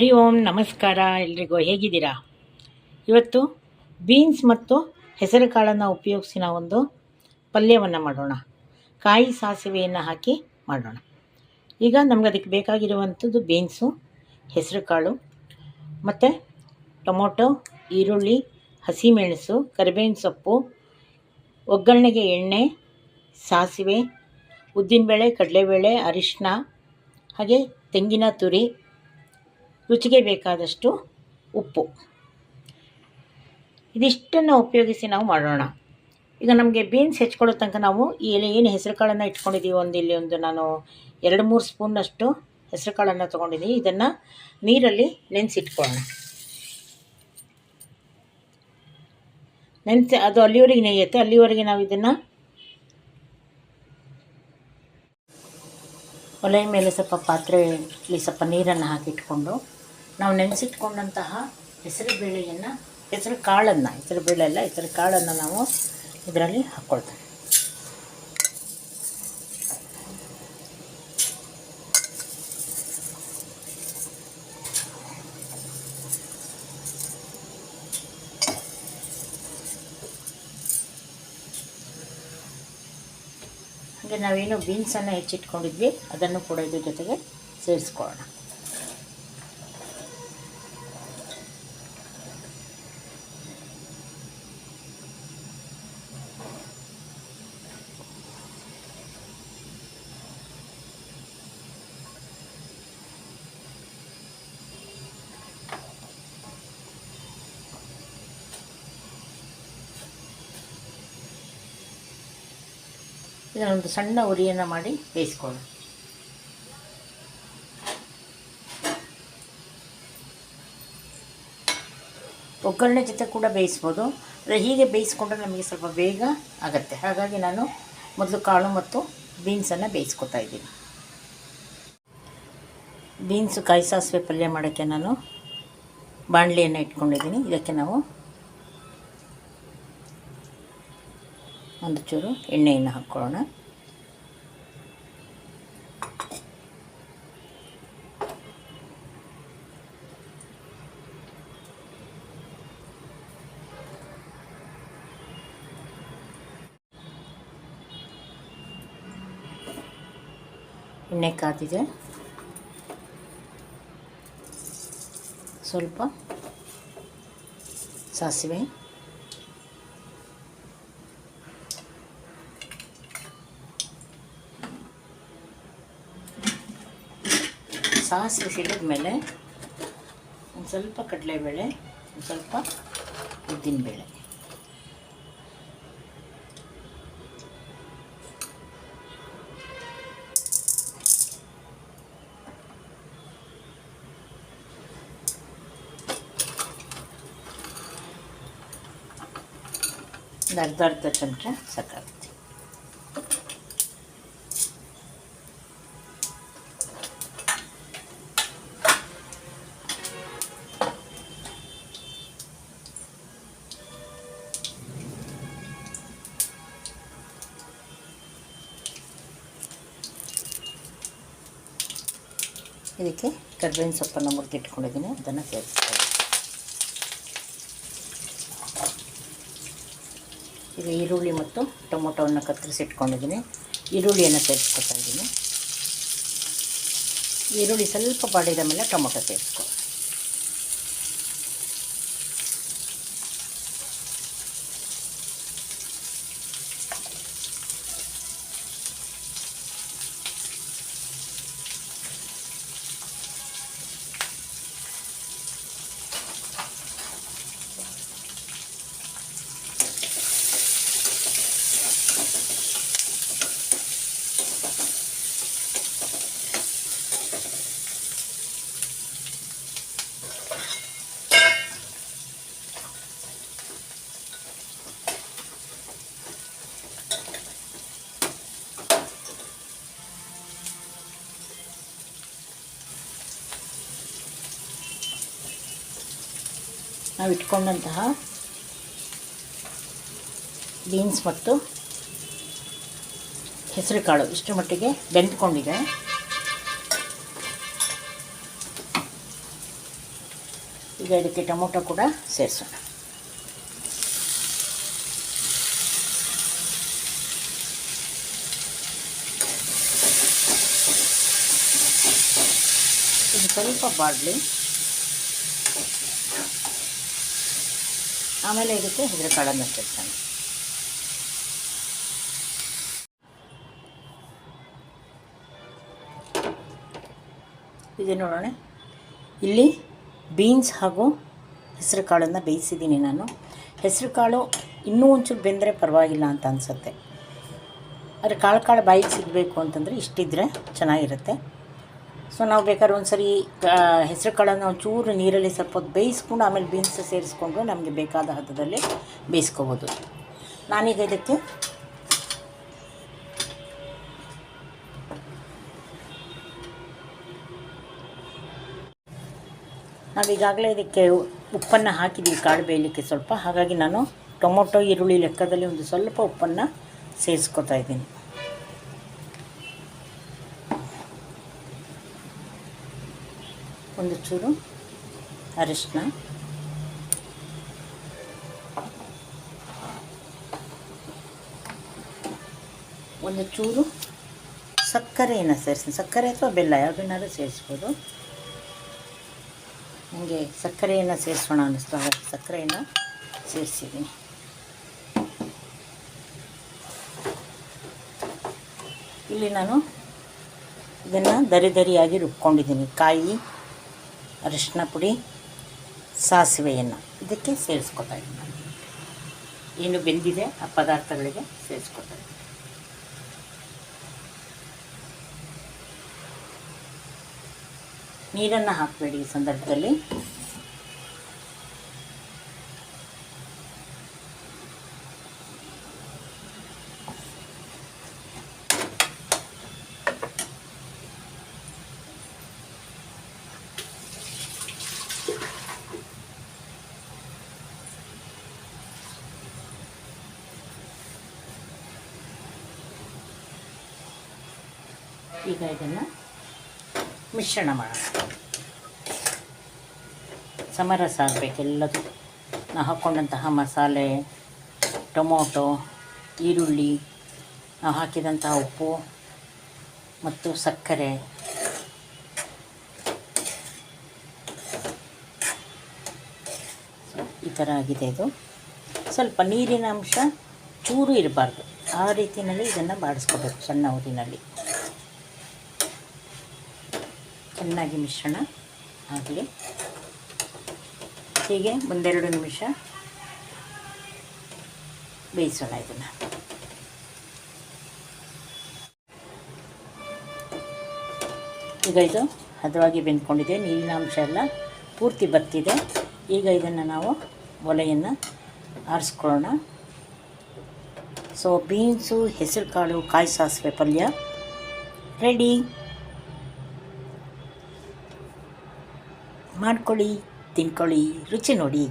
ಹರಿ ಓಂ, ನಮಸ್ಕಾರ, ಎಲ್ರಿಗೂ ಹೇಗಿದ್ದೀರಾ? ಇವತ್ತು ಬೀನ್ಸ್ ಮತ್ತು ಹೆಸರು ಕಾಳನ್ನು ಉಪಯೋಗಿಸಿ ನಾವೊಂದು ಪಲ್ಯವನ್ನು ಮಾಡೋಣ. ಕಾಯಿ ಸಾಸಿವೆಯನ್ನು ಹಾಕಿ ಮಾಡೋಣ. ಈಗ ನಮ್ಗೆ ಅದಕ್ಕೆ ಬೇಕಾಗಿರುವಂಥದ್ದು ಬೀನ್ಸು ಹೆಸರು ಕಾಳು ಮತ್ತು ಟೊಮೊಟೊ, ಈರುಳ್ಳಿ, ಹಸಿಮೆಣಸು, ಕರಿಬೇವಿನ ಸೊಪ್ಪು, ಒಗ್ಗರಣೆಗೆ ಎಣ್ಣೆ, ಸಾಸಿವೆ, ಉದ್ದಿನಬೇಳೆ, ಕಡಲೆಬೇಳೆ ಅರಿಶಿನ ಹಾಗೆ ತೆಂಗಿನ ತುರಿ ರುಚಿಗೆ ಬೇಕಾದಷ್ಟು ಉಪ್ಪು. ಇದಿಷ್ಟನ್ನು ಉಪಯೋಗಿಸಿ ನಾವು ಮಾಡೋಣ. ಈಗ ನಮಗೆ ಬೀನ್ಸ್ ಹೆಚ್ಕೊಳ್ಳೋ ತನಕ ನಾವು ಇಲ್ಲಿ ಏನು ಹೆಸರು ಕಾಳನ್ನು ಇಟ್ಕೊಂಡಿದ್ದೀವಿ ಒಂದು ಇಲ್ಲಿ ಒಂದು ನಾನು ಎರಡು ಮೂರು ಸ್ಪೂನಷ್ಟು ಹೆಸರು ಕಾಳನ್ನು ತೊಗೊಂಡಿದ್ದೀನಿ. ಇದನ್ನು ನೀರಲ್ಲಿ ನೆನೆಸಿಟ್ಕೊಳ್ಳೋಣ ನೆನೆಸಿ ಅದು ಅಲ್ಲಿವರೆಗೆ ನೆಯ್ಯುತ್ತೆ. ಅಲ್ಲಿವರೆಗೆ ನಾವು ಇದನ್ನು ಒಲೆ ಮೇಲೆ ಸ್ವಲ್ಪ ಪಾತ್ರೆಯಲ್ಲಿ ಸ್ವಲ್ಪ ನೀರನ್ನು ಹಾಕಿಟ್ಕೊಂಡು ನಾವು ನೆನೆಸಿಟ್ಕೊಂಡಂತಹ ಹೆಸರು ಬೇಳೆಯನ್ನು, ಹೆಸರು ಕಾಳನ್ನು, ಹೆಸರು ಬೇಳೆ ಅಲ್ಲ, ಹೆಸರು ಕಾಳನ್ನು ನಾವು ಇದರಲ್ಲಿ ಹಾಕ್ಕೊಳ್ತೇವೆ ಹಾಗೆ ನಾವೇನು ಬೀನ್ಸನ್ನು ಹೆಚ್ಚಿಟ್ಕೊಂಡಿದ್ವಿ, ಅದನ್ನು ಕೂಡ ಇದ್ರ ಜೊತೆಗೆ ಸೇರಿಸ್ಕೊಳ್ಳೋಣ. ಇದನ್ನೊಂದು ಸಣ್ಣ ಉರಿಯನ್ನು ಮಾಡಿ ಬೇಯಿಸ್ಕೊಳ್ಳಿ ಒಗ್ಗರಣೆ ಜೊತೆ ಕೂಡ ಬೇಯಿಸ್ಬೋದು. ಅಂದರೆ ಹೀಗೆ ಬೇಯಿಸ್ಕೊಂಡ್ರೆ ನಮಗೆ ಸ್ವಲ್ಪ ಬೇಗ ಆಗುತ್ತೆ. ಹಾಗಾಗಿ ನಾನು ಮೊದಲು ಕಾಳು ಮತ್ತು ಬೀನ್ಸನ್ನು ಬೇಯಿಸ್ಕೊತಾ ಇದ್ದೀನಿ. ಬೀನ್ಸು ಕಾಯಿ ಸಾಸಿವೆ ಪಲ್ಯ ಮಾಡೋಕ್ಕೆ ನಾನು ಬಾಣಲಿಯನ್ನು ಇಟ್ಕೊಂಡಿದ್ದೀನಿ. ಇದಕ್ಕೆ ನಾವು ಒಂದು ಚೂರು ಎಣ್ಣೆಯನ್ನು ಹಾಕ್ಕೊಳ್ಳೋಣ. ಎಣ್ಣೆ ಕಾದಿದೆ. ಸ್ವಲ್ಪ ಸಾಸಿವೆ. ಸಾಸಿವೆ ಸಿಡಿದ ಮೇಲೆ ಒಂದು ಸ್ವಲ್ಪ ಕಡಲೆಬೇಳೆ ಒಂದು ಸ್ವಲ್ಪ ಉದ್ದಿನಬೇಳೆ ಒಂದು ಅರ್ಧ ಅರ್ಧ ಚಮಚ ಸಾಕಾಗುತ್ತೆ ಇದಕ್ಕೆ ಕರ್ಬೇವಿನ ಸೊಪ್ಪನ್ನು ಮುರಿದಿಟ್ಕೊಂಡಿದ್ದೀನಿ, ಅದನ್ನು ಸೇರಿಸ್ತೀನಿ ಈಗ ಈರುಳ್ಳಿ ಮತ್ತು ಟೊಮೊಟೊವನ್ನು ಕತ್ತರಿಸಿಟ್ಕೊಂಡಿದ್ದೀನಿ. ಈರುಳ್ಳಿಯನ್ನು ಸೇರಿಸ್ಕೊತಾ ಇದ್ದೀನಿ. ಈರುಳ್ಳಿ ಸ್ವಲ್ಪ ಬಾಡಿದ ಮೇಲೆ ಟೊಮೊಟೊ ಸೇರಿಸ್ಕೊ ನಾವು ಇಟ್ಕೊಂಡಂತಹ ಬೀನ್ಸ್ ಮತ್ತು ಹೆಸರು ಕಾಳು ಇಷ್ಟರ ಮಟ್ಟಿಗೆ ಬೆಂದ್ಕೊಂಡಿದೆ. ಈಗ ಇದಕ್ಕೆ ಟೊಮೊಟೊ ಕೂಡ ಸೇರಿಸೋಣ. ಇದು ಸ್ವಲ್ಪ ಬಾಡಲಿ ಆಮೇಲೆ ಇದಕ್ಕೆ ಹೆಸರುಕಾಳನ್ನು ಸೇರ್ತಾನೆ ಇದು ನೋಡೋಣ. ಇಲ್ಲಿ ಬೀನ್ಸ್ ಹಾಗೂ ಹೆಸರು ಕಾಳನ್ನು ಬೇಯಿಸಿದ್ದೀನಿ ನಾನು. ಹೆಸರು ಕಾಳು ಇನ್ನೂ ಒಂಚೂರು ಬೆಂದರೆ ಪರವಾಗಿಲ್ಲ ಅಂತ ಅನಿಸುತ್ತೆ. ಆದರೆ ಕಾಳು ಕಾಳು ಬಾಯಿಗೆ ಸಿಗಬೇಕು ಅಂತಂದರೆ ಇಷ್ಟಿದ್ರೆ ಚೆನ್ನಾಗಿರುತ್ತೆ. ಸೊ ನಾವು ಬೇಕಾದ್ರೆ ಒಂದು ಸರಿ ಹೆಸರು ಕಾಳನ್ನು ಒಂಚೂರು ನೀರಲ್ಲಿ ಸ್ವಲ್ಪ ಹೊತ್ತು ಬೇಯಿಸ್ಕೊಂಡು ಆಮೇಲೆ ಬೀನ್ಸ್ ಸೇರಿಸ್ಕೊಂಡು ನಮಗೆ ಬೇಕಾದ ಹದದಲ್ಲಿ ಬೇಯಿಸ್ಕೋಬೋದು. ನಾನೀಗ ಇದಕ್ಕೆ ನಾವೀಗಾಗಲೇ ಇದಕ್ಕೆ ಉಪ್ಪನ್ನು ಹಾಕಿದ್ದೀವಿ ಕಾಳು ಬೇಯಲಿಕ್ಕೆ ಸ್ವಲ್ಪ. ಹಾಗಾಗಿ ನಾನು ಟೊಮೊಟೊ, ಈರುಳ್ಳಿ ಲೆಕ್ಕದಲ್ಲಿ ಒಂದು ಸ್ವಲ್ಪ ಉಪ್ಪನ್ನು ಸೇರಿಸ್ಕೊತಾ ಇದ್ದೀನಿ. ಒಂದು ಚೂರು ಅರಿಶಿನ. ಒಂದು ಚೂರು ಸಕ್ಕರೆಯನ್ನು ಸೇರಿಸಿ ಸಕ್ಕರೆ ಅಥವಾ ಬೆಲ್ಲ, ಯಾವುದನ್ನಾದ್ರೂ ಸೇರಿಸ್ಬೋದು. ನನಗೆ ಸಕ್ಕರೆಯನ್ನು ಸೇರಿಸೋಣ ಅನ್ನಿಸ್ತು ಹಾಗಾಗಿ ಸಕ್ಕರೆಯನ್ನು ಸೇರಿಸಿದ್ದೀನಿ. ಇಲ್ಲಿ ನಾನು ಇದನ್ನು ದರಿ ದರಿಯಾಗಿ ರುಬ್ಕೊಂಡಿದ್ದೀನಿ. ಕಾಯಿ ಅರಿಶಿನ ಪುಡಿ, ಸಾಸಿವೆಯನ್ನು ಇದಕ್ಕೆ ಸೇರಿಸ್ಕೊತಾ ಇದ್ದೀನಿ. ಏನು ಬೆಂದಿದೆ, ಆ ಪದಾರ್ಥಗಳಿಗೆ ಸೇರಿಸ್ಕೊತಾ ಇದ್ದೀನಿ. ನೀರನ್ನು ಹಾಕಬೇಡಿ ಈ ಸಂದರ್ಭದಲ್ಲಿ. ಈಗ ಇದನ್ನು ಮಿಶ್ರಣ ಮಾಡೋಣ. ಸಮರಸ ಆಗಬೇಕು ಎಲ್ಲದು. ನಾವು ಹಾಕ್ಕೊಂಡಂತಹ ಮಸಾಲೆ, ಟೊಮೊಟೊ, ಈರುಳ್ಳಿ ನಾವು ಹಾಕಿದಂತಹ ಉಪ್ಪು ಮತ್ತು ಸಕ್ಕರೆ. ಈ ಥರ ಆಗಿದೆ ಇದು. ಸ್ವಲ್ಪ ನೀರಿನ ಅಂಶ ಚೂರು ಇರಬಾರ್ದು. ಆ ರೀತಿಯಲ್ಲಿ ಇದನ್ನು ಬಾಡಿಸ್ಕೋಬೇಕು ಸಣ್ಣ ಊರಿನಲ್ಲಿ. ಚೆನ್ನಾಗಿ ಮಿಶ್ರಣ ಆಗಲಿ ಹೀಗೆ ಒಂದೆರಡು ನಿಮಿಷ ಬೇಯಿಸೋಣ ಇದನ್ನು. ಈಗ ಇದು ಹದವಾಗಿ ಬೆಂದ್ಕೊಂಡಿದೆ, ನೀರಿನ ಅಂಶ ಎಲ್ಲ ಪೂರ್ತಿ ಬರ್ತಿದೆ. ಈಗ ಇದನ್ನು ನಾವು ಒಲೆಯನ್ನು ಆರಿಸ್ಕೊಳ್ಳೋಣ. ಸೊ ಬೀನ್ಸು ಹೆಸರುಕಾಳು, ಕಾಯಿ ಸಾಸಿವೆ ಪಲ್ಯ ರೆಡಿ ಮಾಡ್ಕೊಳ್ಳಿ ತಿನ್ಕೊಳ್ಳಿ ರುಚಿ ನೋಡಿ.